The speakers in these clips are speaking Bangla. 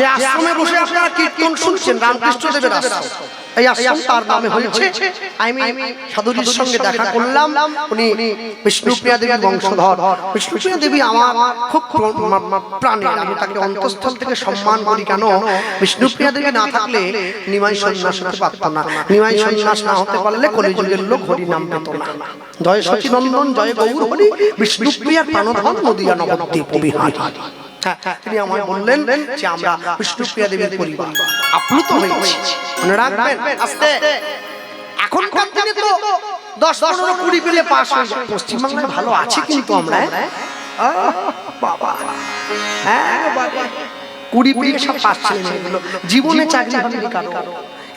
যে আশ্রমে বসে আপনারা কীর্তন শুনছেন রামকৃষ্ণ দেবের আশ্রম। এই আশ্রম তার নামে হয়েছে। আমি সাধুজির সঙ্গে দেখা করলাম। উনি বিষ্ণুপ্রিয়া দেবীর বংশধর। বিষ্ণুপ্রিয়া দেবী আমার খুব প্রাণের আমি তাকে অন্তঃস্থল থেকে সম্মান করি কেন? বিষ্ণুপ্রিয়া দেবী না থাকলে নিমাই সন্ন্যাস হতে পারতাম না। নিমাই সন্ন্যাস না হতে পারলে কলিযুগের লোক হরি নাম পেত না। জয় সচিনন্দন জয় গৌর হরি বিষ্ণুপ্রিয়ার প্রাণধন নদিয়া নবদ্বীপ বিহারী হ্যাঁ, তিনি আমায় বললেন যে আমরা বিষ্ণুপ্রিয়া দেবীর পরিবার। আপ্লুত হয়েছি। মনে রাখবেন আস্তে। এখনকার দিনে তো দশ পনেরো কুড়ি পেলে হয়ে যায়। পশ্চিমবাংলায় ভালো আছে কিন্তু আমরা হ্যাঁ? বাবা। হ্যাঁ কুড়ি পেলে সব ছেলে মেয়েগুলো জীবনে চাকরি হয়নি কারও।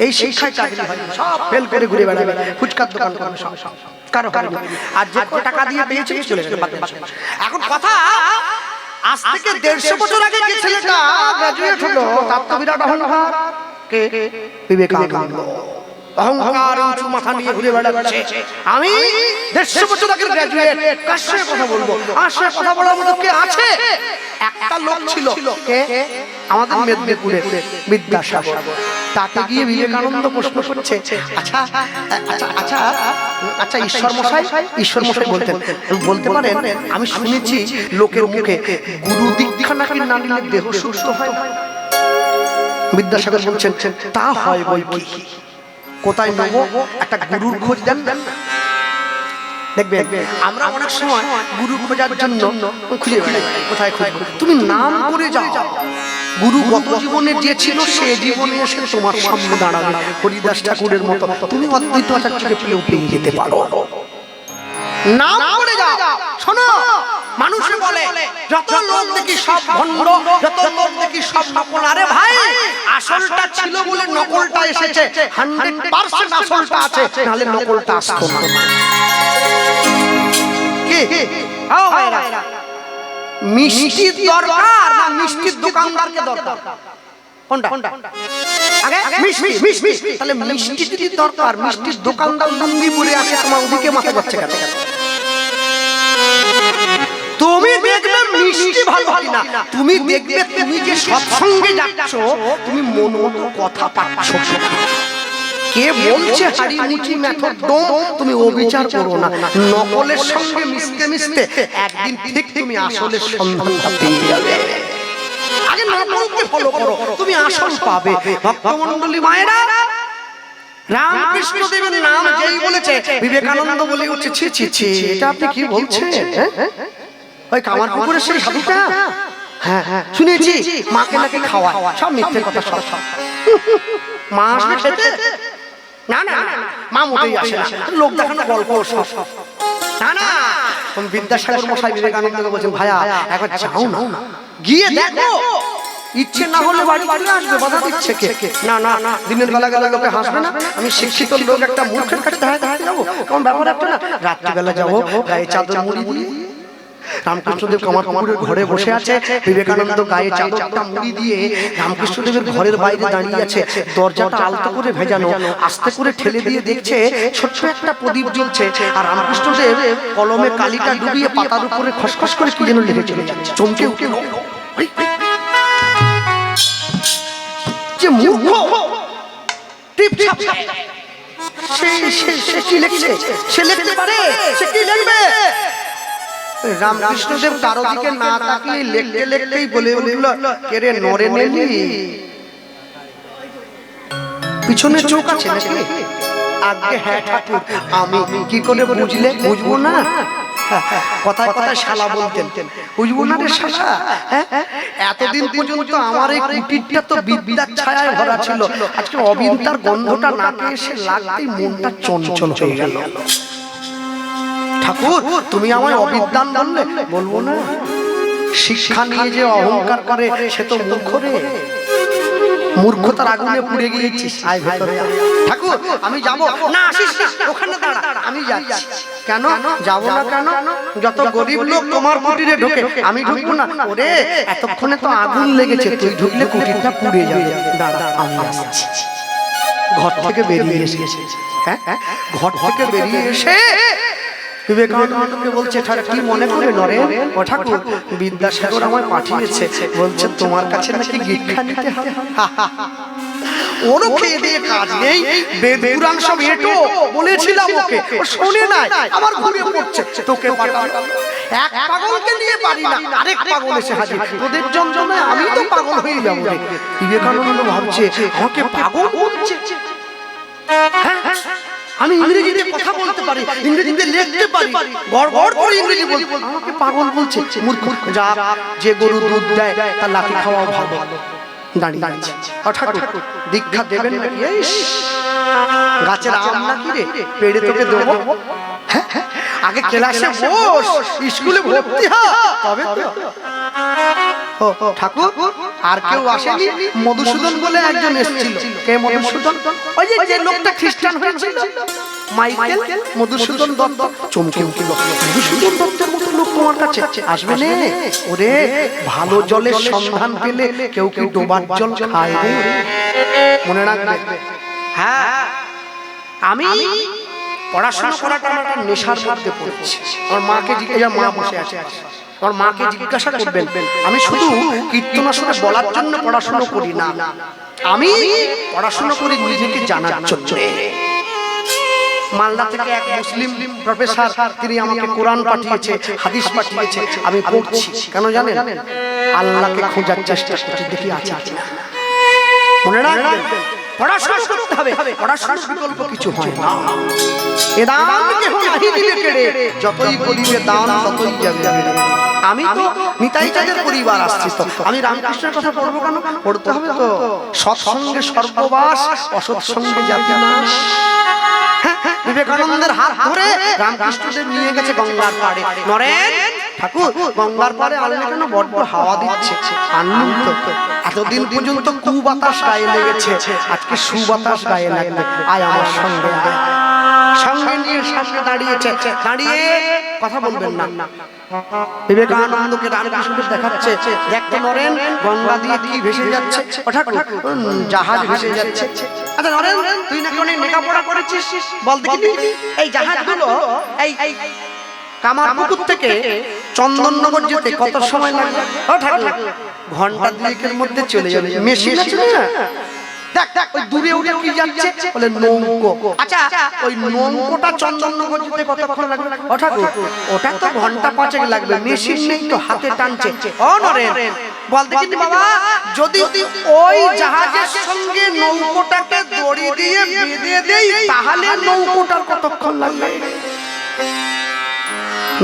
এই শিক্ষায় চাকরি হয়নি সব ফেল করে ঘুরে বেড়াবে। ফুচকার দোকান করবে সব। কারও হয়নি। আর যে টাকা দিয়ে পেয়েছে চলে। এখন কথা আজ থেকে দেড়শো বছর আগে যে ছেলেটা গ্রাজুয়েট হলো তার তো বিরাট অহংকার। কে? বিবেকানন্দ। অহংকার উঁচু মাথা নিয়ে ঘুরে বেড়াচ্ছে। আমি দেড়শো বছর আগের গ্রাজুয়েট কার কথা বলব? সঙ্গে কথা বলার মতো কে আছে? একটা লোক ছিল। কে? আমাদের মেদিনীপুরে বিদ্যাসাগর। তাকে গিয়ে বিবেকানন্দ প্রশ্ন করছে আচ্ছা আচ্ছা আচ্ছা আচ্ছা ঈশ্বর মশাই ঈশ্বর মশাই বলতেন। বলতে পারেন আমি শুনেছি লোকের মুখে গুরু দীক্ষা নাকি না নিলে দেহ সুস্থ হয় বিদ্যাসাগর বলছেন তা হয় বই বই কোথায় নেব? একটা গুরুর খোঁজ দেন দেখবেন আমরা অনেক সময় গুরু খোঁজার জন্য খুঁজে কোথায় খুঁজবো? তুমি নাম করে যাও। গুরু গত জীবনে যে ছিল সে জীবনে এসে তোমার সামনে দাঁড়াবে। হরিদাস ঠাকুরের মতো তুমি অদ্বৈত আচার্যকে পেলেও পেয়ে যেতে পারো। করে যাও। শোনো মানুষে বলে যত লোক দেখি সব ভণ্ড যত লোক দেখি সব নকল। আরে ভাই আসলটা ছিল বলে নকলটা এসেছে। হান্ড্রেড পার্সেন্ট আসলটা আছে নাহলে নকলটা আসতো না। কি? আও ভাইরা। মিষ্টির দরকার না মিষ্টির দোকানদারকে দরকার? কোনটা? আগে? মিষ্টি মিষ্টি তাহলে মিষ্টি যদি দরকার মিষ্টির দোকানদার লুঙ্গি পরে আসে তোমার ওদিকে মাথা যাচ্ছে কেন তুমি দেখবে মিষ্টি ভালো কিনা? তুমি দেখবে তুমি যে সৎসঙ্গে যাচ্ছ তুমি মন মতো কথা পাচ্ছ। কে বলছে হাড়ি মুচি মেথড তুমি অবিচার করো না। নকলের সঙ্গে মিশতে মিশতে একদিন ঠিক তুমি আসলের সন্ধানটা পেয়ে যাবে। আগে নকলকে ফলো করো। তুমি আসল পাবে। ভক্তমণ্ডলী মায়েরা নাম যেই বলেছে, বিবেকানন্দ বলে হ্যাঁ? ওই হ্যাঁ হ্যাঁ শুনেছি। খাওয়ায়। সব মিথ্যে কথা সব। মা খেতে? না না মা মোটেই আসে না লোক দেখানো গল্প না না তুমি বিদ্যাসাগর মশাই বিবেকানন্দকে বলছেন ভাইয়া একবার যাও না গিয়ে দেখো ইচ্ছে না হলে বাড়ি বাড়ি আসবে বাধা দিচ্ছে কে না না না দিনের বেলা গেলে লোকে হাসবে না আমি শিক্ষিত লোক একটা মূর্খের কাছে দাঁড়ায় যাব কোন ব্যাপার একটা না রাত্রিবেলা যাব গায়ে চাদর মুড়ি দিয়ে রামকৃষ্ণদেব কামার কামারের ঘরে বসে আছে বিবেকানন্দ গায়ে চাদরটা মুড়ি দিয়ে রামকৃষ্ণদেবের ঘরের বাইরে দাঁড়িয়ে আছে। দরজাটা আলতো করে ভেজানো আস্তে করে ঠেলে দিয়ে দেখছে ছোট্ট একটা প্রদীপ জ্বলছে। আর রামকৃষ্ণদেব কলমে কালিটা ডুবিয়ে পাতার উপরে খসখস করে কি যেন লিখে চলে যাচ্ছে চমকে উঠে যে মূর্খ সে কি লিখছে? সে লিখতে পারে? সে কি লিখবে? রামকৃষ্ণদেব কারও দিকে না তাকিয়ে লিখতে লিখতেই বলে উঠল কেরে নরে নেলি পিছনে চোখ আছে নাকি? আগে হ্যাঁ ঠাকুর আমি কি করে বুঝলে? বুঝব না? কথায় কথায় শালা বলতেন। বুঝব না রে শালা? হ্যাঁ? এতদিন পর্যন্ত আমার এই কুটিরটা তো বিদ্যার ছায়ায় ভরা ছিল। আজকে অবিন্তার গন্ধটা নাকে এসে লাগতেই মনটা চঞ্চল হয়ে গেল। ঠাকুর তুমি আমায় অবিদ্যান বললে? বলব না। শিক্ষা নিয়ে যে অহংকার করে সে তো মূর্খ রে। মূর্খতার আগুনে পুড়ে গিয়েছিস। আয় ভেতরে ঠাকুর আমি যাব। না আসিস ওখানে দাঁড়া। আমি যাচ্ছি। কেন? যাব না কেন? যত গরিব লোক তোমার কুটিরে ঢোকে আমি ঢুকবো না। ওরে এতক্ষণে তো আগুন লেগেছে তুই ঢুকলে কুটিরটা পুড়ে যাবে। দাঁড়া আমি আসছি। ঘর থেকে বেরিয়ে এসেছে। হ্যাঁ? হ্যাঁ? ঘর থেকে বেরিয়ে এসে বিবেকানন্দকে বলছে কি মনে করে নরে? ঠাকুর বিদ্যাসাগর আমায় পাঠিয়েছে। বলছে তোমার কাছে নাকি গিক্ষা নিতে হবে? বলেছিলাম ওকে। আমার তোকে আরেক বিবেকানন্দ ভাবছে আমাকে পাগল হ্যাঁ, হ্যাঁ, আমি ইংরেজিতে কথা বলতে পারি ইংরেজিতে লিখতে পারি গড় গড় করে ইংরেজি বলতে আমাকে পাগল বলছে মূর্খ যা যে গরু দুধ দেয় তার লাঠি খাওয়া ভালো। দাঁড়িয়ে দাঁড়িয়ে। ঠাকুর দীক্ষা দেবেন নাকি গাছের আম নাকি রে? পেড়ে তোকে দেবো? হ্যাঁ, আগে ক্লাসে বস স্কুলে ভর্তি হ তবে তো। ঠাকুর আর কেউ আসেনি। মধুসূদন বলে একজন এসেছিল। কে মধুসূদন? ওই যে যে লোকটা খ্রিস্টান হয়েছিল। মাইকেল? মধুসূদন দত্ত? চমকে উঠল মধুসূদন দত্তের মতো লোক তোমার কাছে আসবে নে? ওরে ভালো জলের সন্ধান পেলে কেউ কেউ ডোবার জল খায়? রে মনে রাখবে? হ্যাঁ। আমি পড়াশোনা করাটা আমার নেশার মধ্যে পড়েছি। আমার মাকে জিজ্ঞাসা মা বসে আছে? আমার মাকে জিজ্ঞাসা করবেন। আমি শুধু কীর্তন আসলে বলার জন্য পড়াশোনা করি না। আমি পড়াশোনা করি নিজেকে জানার জন্য। মালদা থেকে এক মুসলিম প্রফেসর তিনি আমাকে কোরআন পাঠিয়েছে হাদিস পাঠিয়েছে। আমি পড়ছি। কেন জানেন? আল্লাহকে খোঁজার চেষ্টা করছি দেখি আছে কিনা মনে রাখবেন? পড়াশোনা করতে হবে। পড়াশোনার বিকল্প কিছু হয় না। এ দান কেহ নাহি দিলে কেড়ে। যতই করিবে দান ততই যাবে। আমি তো নিতাই চাঁদের পরিবার আসছি তো আমি রামকৃষ্ণের কথা পড়ব কেন? পড়তে হবে তো। সৎসঙ্গে সর্ববাস অসৎসঙ্গে জাতি নাশ হ্যাঁ, হ্যাঁ, বিবেকানন্দের হাত ধরে রামকৃষ্ণদেব নিয়ে গেছে গঙ্গার পাড়ে। নরেন ঠাকুর, গঙ্গার পাড়ে আনলে কেন বড্ড হাওয়া দিচ্ছে? আনন্দ এতদিন পর্যন্ত কুবাতাস গায়ে লেগেছে। আজকে সুবাতাস গায়ে লাগবে আয় আমার সঙ্গে। সঙ্গে নিয়ে সামনে দাঁড়িয়েছে। দাঁড়িয়ে কথা বলবেন না। বিবেকানন্দকে রামকৃষ্ণকে দেখাচ্ছে। দেখতে নরেন, গঙ্গা দিয়ে কি ভেসে যাচ্ছে? জাহাজ ভেসে যাচ্ছে। আচ্ছা নরেন, তুই নাকি অনেক লেখাপড়া করেছিস? বল দেখি এই জাহাজগুলো এই কামারপুকুর থেকে চন্দননগর যেতে কত সময় লাগে ও ঠাকুর ঘণ্টা দুয়েকের মধ্যে চলে যাবে মেশিন আছে না? দেখ দেখ ওই দূরে উঠে কি যাচ্ছে? বলে নৌকো। আচ্ছা ওই নৌকোটা চন্দননগর যেতে কতক্ষণ লাগবে ও ঠাকুর ওটা তো ঘণ্টা পাঁচেক লাগবে। মেশিন নেই তো হাতে টানছে। ও নরেন। বলতে কিন্তু বাবা। যদি ওই জাহাজের সঙ্গে নৌকোটাকে দড়ি দিয়ে বেঁধে দেই তাহলে নৌকোটার কতক্ষণ লাগবে?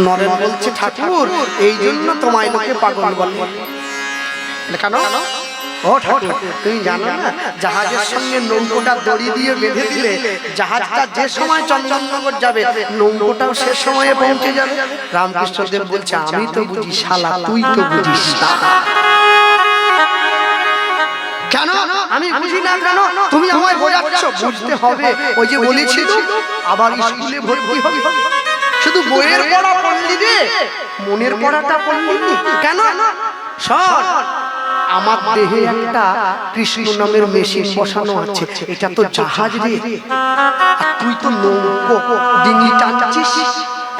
নরেন বলছে ঠাকুর এই জন্য তোমায় লোকে পাগল বলে। কেন? ও ঠাকুর তুমি জানো না জাহাজের সঙ্গে নৌকোটা দড়ি দিয়ে বেঁধে দিলে জাহাজটা যে সময় চন্দননগর যাবে নৌকোটাও সে সময়ে পৌঁছে যাবে। রামকৃষ্ণদেব বলছে আমি তো বুঝি শালা তুই তো বুঝিস না। কেন? আমি বুঝি না কেন? তুমি আমায় বোঝাচ্ছ বুঝতে হবে। ওই যে বলেছি আবার স্কুলে ভর্তি হবে। শুধু বইয়ের পড়া পড়লি রে মনের পড়াটা পড়লি। কেন? শোন আমার দেহে একটা কৃষ্ণ নামের মেশিন বসানো আছে। এটা তো জাহাজ রে। তুই তো নৌকো ডিঙি টানছিস।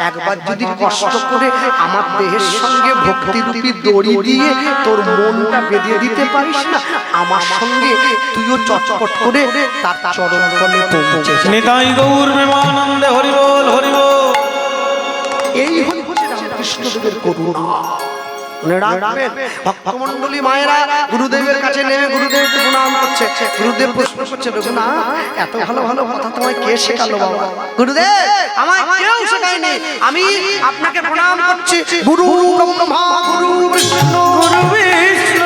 একবার যদি কষ্ট করে আমার দেহের সঙ্গে ভক্তি রূপী দড়ি দিয়ে তোর মনটা বেঁধে দিতে পারিস না? আমার সঙ্গে তুইও চটপট করে তার চরণ তলে পৌঁছে যা। নিতাই গৌর প্রেমানন্দে হরিবোল হরিবোল। এই হচ্ছে রামকৃষ্ণদেবের করুণা। মনে রাখবেন ভক্তমণ্ডলী মায়েরা গুরুদেবের কাছে নেমে গুরুদেবকে প্রণাম করছে। গুরুদেব প্রশ্ন করছে না এত ভালো ভালো কথা তোমায় কে শেখালো বাবা? গুরুদেব আমায় কেউ শেখায়নি। আমি আপনাকে প্রণাম করছি। গুরু ব্রহ্মা গুরু বিষ্ণু গুরু বিষ্ণু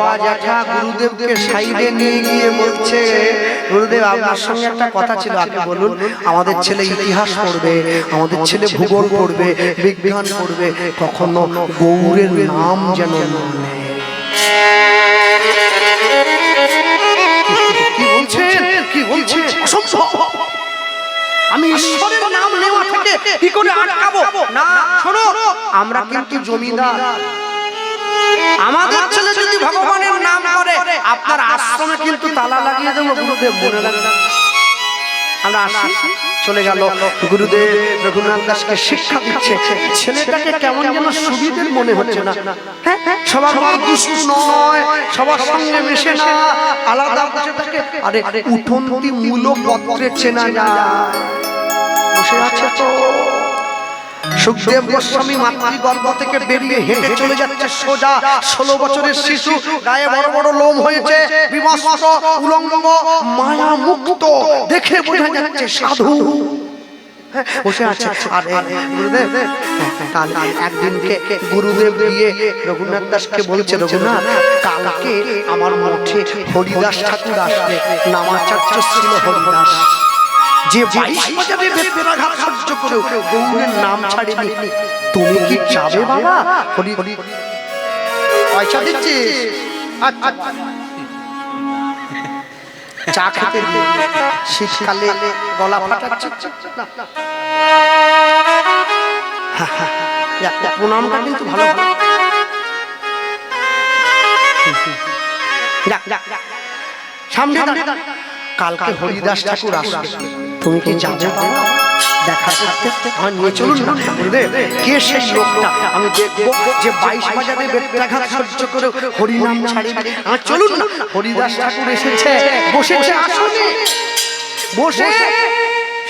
বাবা জ্যাঠা গুরুদেবকে সাইডে নিয়ে গিয়ে বলছে, গুরুদেব, আপনার সঙ্গে একটা কথা ছিল আগে বলুন, আমাদের ছেলে ইতিহাস পড়বে, আমাদের ছেলে ভূগোল পড়বে, বিজ্ঞান পড়বে, কখনো গৌরের নাম যেন আমি ঈশ্বরের নাম নেওয়া থেকে কি করে আটকাবো? না, শোনো, আমরা কিন্তু জমিদার। আমাদের ছেলে যদি ভগবানের নাম করে আপনার আশ্রমে কিন্তু তালা লাগিয়ে দেবো গুরুদেব রাখবেন আমরা আসি চলে গেল। গুরুদেব রঘুনাথ দাসকে শিক্ষা দিচ্ছে। ছেলেটাকে কেমন যেন সুবিধের মনে হচ্ছে না। হ্যাঁ সবার মতো দুষ্টু নয় সবার সঙ্গে মেশে না আলাদা বসে থাকে। আরে উঠন্তি মূলক পত্রে চেনা যায়। বসে আছে। তো। সুখদেব গোস্বামী থেকে বেরিয়ে হেঁটে চলে যাচ্ছে সোজা। ষোলো বছরের শিশু, গায়ে বড় বড় লোম হয়েছে মায়া মুক্ত দেখে বোঝা যাচ্ছে সাধু। বসে আছে। গুরুদেব একদিনকে গুরুদেব রঘুনাথ দাসকে বলছে, রঘুনাথ, কালকে আমার মঠে হরিদাস ঠাকুর আসবে। নামাচার্য ছিল হরিদাস। যে বাইশ বাজারে বেদবেরাঘাত সহ্য করেও গৌরের নাম ছাড়েনি। তুমি কি যাবে বাবা? হরি হরি পয়সা দিচ্ছিস? আচ্ছা, চা খেতে। শীতকালে গলা ফাটাচ্ছে যাক, প্রণামটা কিন্তু ভালো যাক, যাক। সামনে দাঁড়া। কালকে হরিদাস ঠাকুর আসবে। তুমি কি যাবে দেখা করতে আমার নিয়ে চলুন না কে সেই লোকটা? আমি দেখব যে বাইশ বাজারে বেত্রাঘাত সহ্য করে হরিনাম ছাড়ি আমার চলুন না। হরিদাস ঠাকুর এসেছে। বসেছে আসনে। বসে।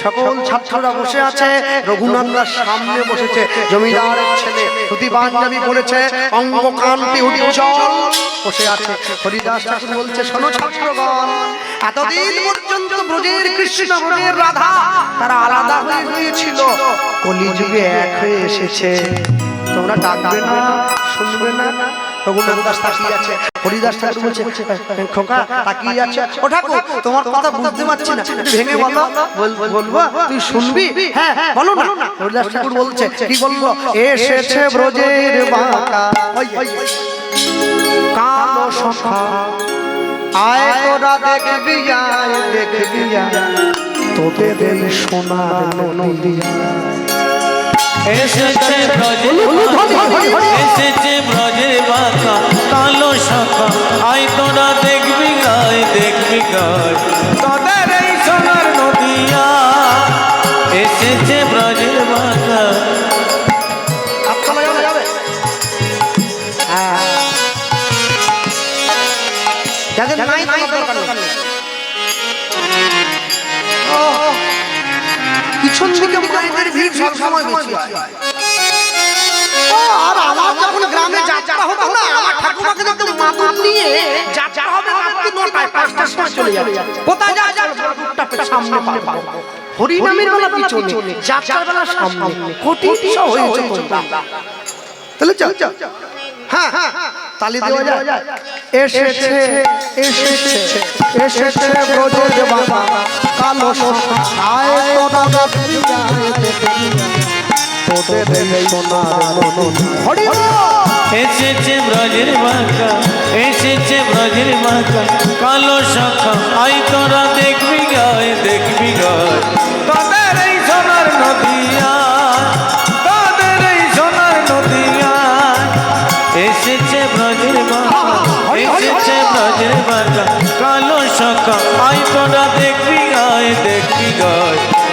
সকল ছাত্ররা বসে আছে রঘুনাথ দাস সামনে বসেছে জমিদারের ছেলে ধুতি পাঞ্জাবি পড়েছে অঙ্গ কান্তি উজ্জ্বল বসে আছে হরিদাস ঠাকুর বলছে শোনো ছাত্রগণ এতদিন পর্যন্ত ব্রজের কৃষ্ণ ব্রজের রাধা তারা আলাদা হয়ে গিয়েছিল। কলিযুগে এক হয়ে এসেছে। তোমরা ডাকবে না শুনবে না রঘুনাথ তাকিয়ে আছে। হরিদাস ঠাকুর বলছে খোকা, তাকিয়ে আছে? ও ঠাকুর, তোমার কথা বুঝতে পারছি না। ভেঙে বলো বলব, তুই শুনবি? হ্যাঁ বলো না। হরিদাস ঠাকুর বলছে, কি বলব এসেছে ব্রজের বাঁকা। কালো সখা আয় তোরা দেখবি, আয় দেখবি। আয় তোদের সোনার নদী। এসেছে ব্রজের বাঁকা, এসেছে ব্রজের বাঁকা। কালো শাখা। আয় তোরা দেখবি গায় দেখবি গায়। তোদের এই সোনার নদিয়া। এসেছে ব্রজের হাততালি যাবে, যাবে। হ্যাঁ। যাদের নাই দিকে মায়েদের ভিড় সবসময় বেশি আর আমার যখন গ্রামে যাত্রা হতো না আমার ঠাকুমাকে যখন মাদুর নিয়ে যাত্রা হবে রাত্রি নটায় পাঁচটার সময় চলে যাবে কোথায় যা যা টুকটাক সামনে পাবো। হরিনামের বেলা পিছনে যাত্রার বেলা সামনে কোটি হয়েছে তাহলে চল হ্যাঁ হ্যাঁ। তালি দেওয়া যায়। এসেছে এসেছে এসেছে ব্রজের বাবা। কালো আয় তোরা দেখবি আয় দেখবি তোদের এই সোনার হরি এসেছে ব্রজের বাঁকা এসেছে ব্রজের বাঁকা। কালো শাখা আই তোরা দেখবি গায় দেখবি গায়। কালো শাখা আই তোরা দেখবি গায় দেখবি গায়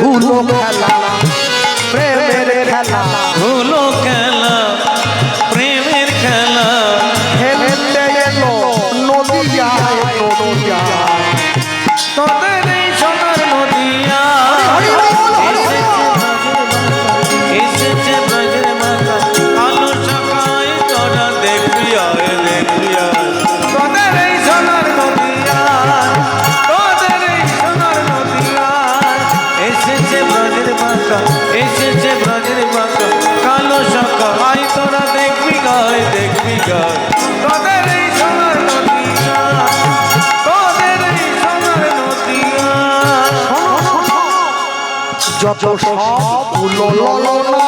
ধুলো খেলা। ব্রজের এসেছে ব্রজের মাথা কালো সকায় তোরা দেখবি গায় দেখবি গায় তোদের এই সোনার নদিয়া, তোদের এই সোনার নদিয়া। যত সব উলো না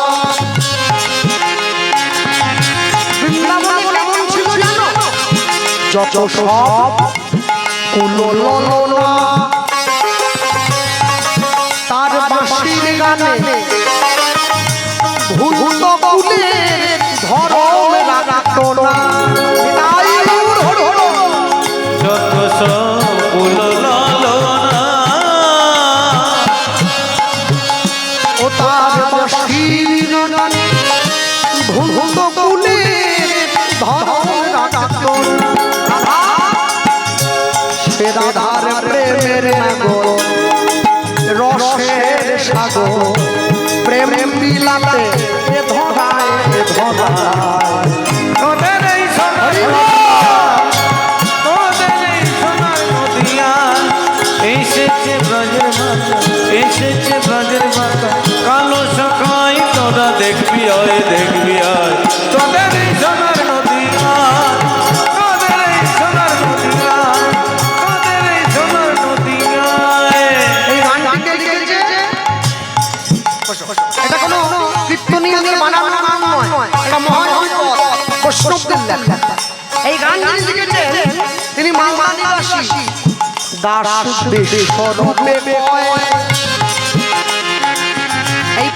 বৃন্দাবনে কেমন ছিল জানো? যত সব উলো বাঁশির ভুল তো কুলের এসেছে ব্রজের মাতা কালো সকাই তোরা দেখবি আয় দেখবি আয়। তোদের সোনার লিখেছেন, তিনি মালদা নিবাসী দাস কয়।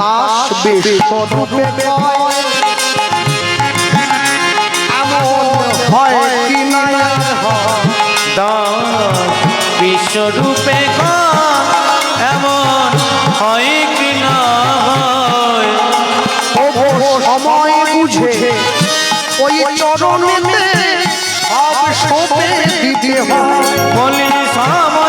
দাস বিশ্বরূপে হয় কি না দাস বিশ্বরূপে এমন হয় কি না সময় বুঝে ওই চরণেতে সব সপে দিতে হয়। বলি সময়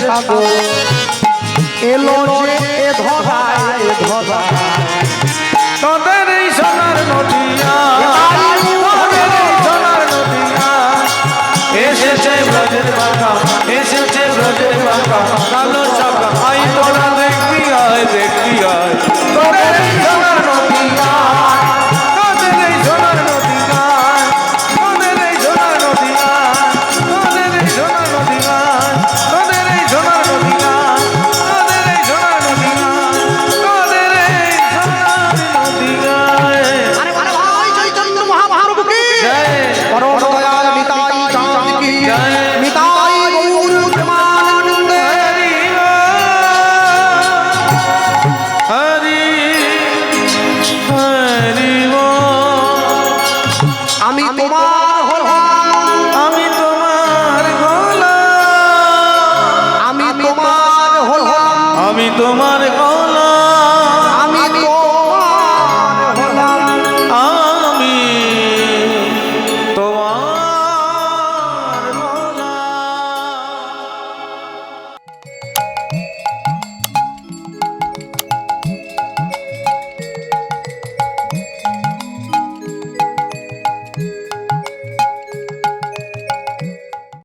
সাগর এলো তোমার